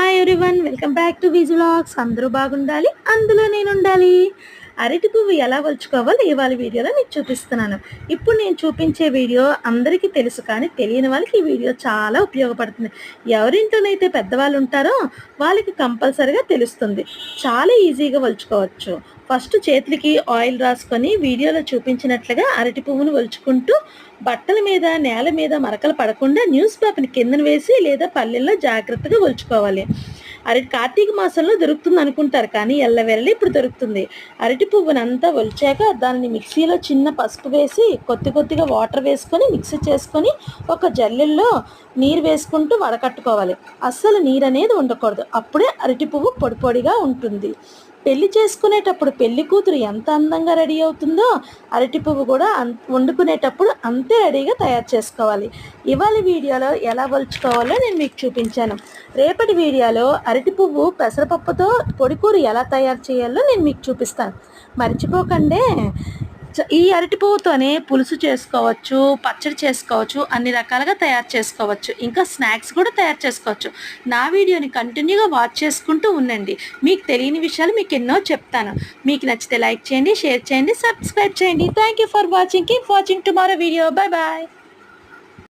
Hi everyone welcome back to విజ్ అందరూ బాగుండాలి అందులో నేను ఉండాలి అరటి పువ్వు ఎలా వలుచుకోవాలో ఇవాళ వీడియోలో మీకు చూపిస్తున్నాను. ఇప్పుడు నేను చూపించే వీడియో అందరికీ తెలుసు కానీ తెలియని వాళ్ళకి ఈ వీడియో చాలా ఉపయోగపడుతుంది. ఎవరింట్లోనైతే పెద్దవాళ్ళు ఉంటారో వాళ్ళకి కంపల్సరిగా తెలుస్తుంది. చాలా ఈజీగా వలుచుకోవచ్చు. ఫస్ట్ చేతులకి ఆయిల్ రాసుకొని వీడియోలో చూపించినట్లుగా అరటి పువ్వును వలుచుకుంటూ బట్టల మీద నేల మీద మరకలు పడకుండా న్యూస్ పేపర్ని కిందన వేసి లేదా పల్లెల్లో జాగ్రత్తగా వలుచుకోవాలి. అరటి కార్తీక మాసంలో దొరుకుతుంది అనుకుంటారు కానీ ఎల్లవెల్లి ఇప్పుడు దొరుకుతుంది. అరటి పువ్వునంతా ఒలిచాక దానిని మిక్సీలో చిన్న పసుపు వేసి కొద్ది కొద్దిగా వాటర్ వేసుకొని మిక్సీ చేసుకొని ఒక జల్లెల్లో నీరు వేసుకుంటూ వడకట్టుకోవాలి. అస్సలు నీరు అనేది ఉండకూడదు. అప్పుడే అరటి పువ్వు పొడి పొడిగా ఉంటుంది. పెళ్ళి చేసుకునేటప్పుడు పెళ్ళి కూతురు ఎంత అందంగా రెడీ అవుతుందో అరటి పువ్వు కూడా వండుకునేటప్పుడు అంతే రెడీగా తయారు చేసుకోవాలి. ఇవాళ వీడియోలో ఎలా వలుచుకోవాలో నేను మీకు చూపించాను. రేపటి వీడియోలో అరటి పువ్వు పెసరపప్పుతో పొడికూర ఎలా తయారు చేయాలో నేను మీకు చూపిస్తాను. మర్చిపోకండి. ఈ అరటి పువ్వుతోనే పులుసు చేసుకోవచ్చు పచ్చడి చేసుకోవచ్చు అన్ని రకాలుగా తయారు చేసుకోవచ్చు. ఇంకా స్నాక్స్ కూడా తయారు చేసుకోవచ్చు. నా వీడియోని కంటిన్యూగా వాచ్ చేసుకుంటూ ఉండండి. మీకు తెలియని విషయాలు మీకు ఎన్నో చెప్తాను. మీకు నచ్చితే లైక్ చేయండి షేర్ చేయండి సబ్స్క్రైబ్ చేయండి. Thank you for watching keep watching tomorrow video bye bye